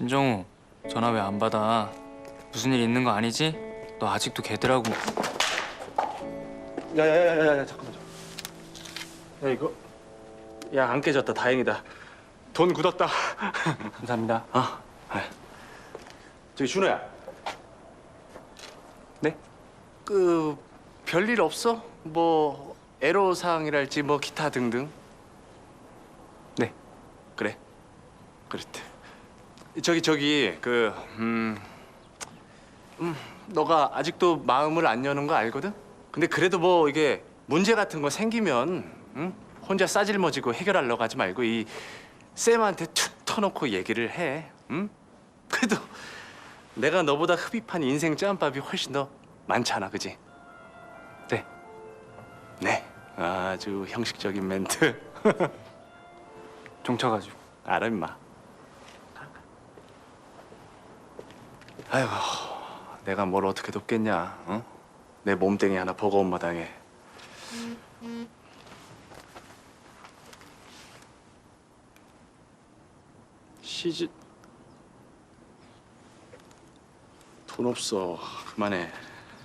진정우 전화 왜 안 받아? 무슨 일 있는 거 아니지? 너 아직도 걔들하고 야야야야야 잠깐만. 야 이거 야 안 깨졌다 다행이다. 돈 굳었다. 감사합니다. 아, 아. 저기 준호야. 네? 그 별일 없어? 뭐 애로사항이랄지 뭐 기타 등등. 네. 그래. 그렇대. 저기 저기 그 음, 음 너가 아직도 마음을 안 여는 거 알거든? 근데 그래도 뭐 이게 문제 같은 거 생기면 응? 혼자 싸질머지고 해결하려고 하지 말고 이 쌤한테 툭 터놓고 얘기를 해. 응? 그래도 내가 너보다 흡입한 인생 짬밥이 훨씬 더 많잖아, 그지? 네. 네. 아주 형식적인 멘트. 종쳐가지고. 알아 임마. 아이고, 내가 뭘 어떻게 돕겠냐? 어? 내 몸뚱이 하나 버거운 마당에. 시집 돈 없어. 그만해.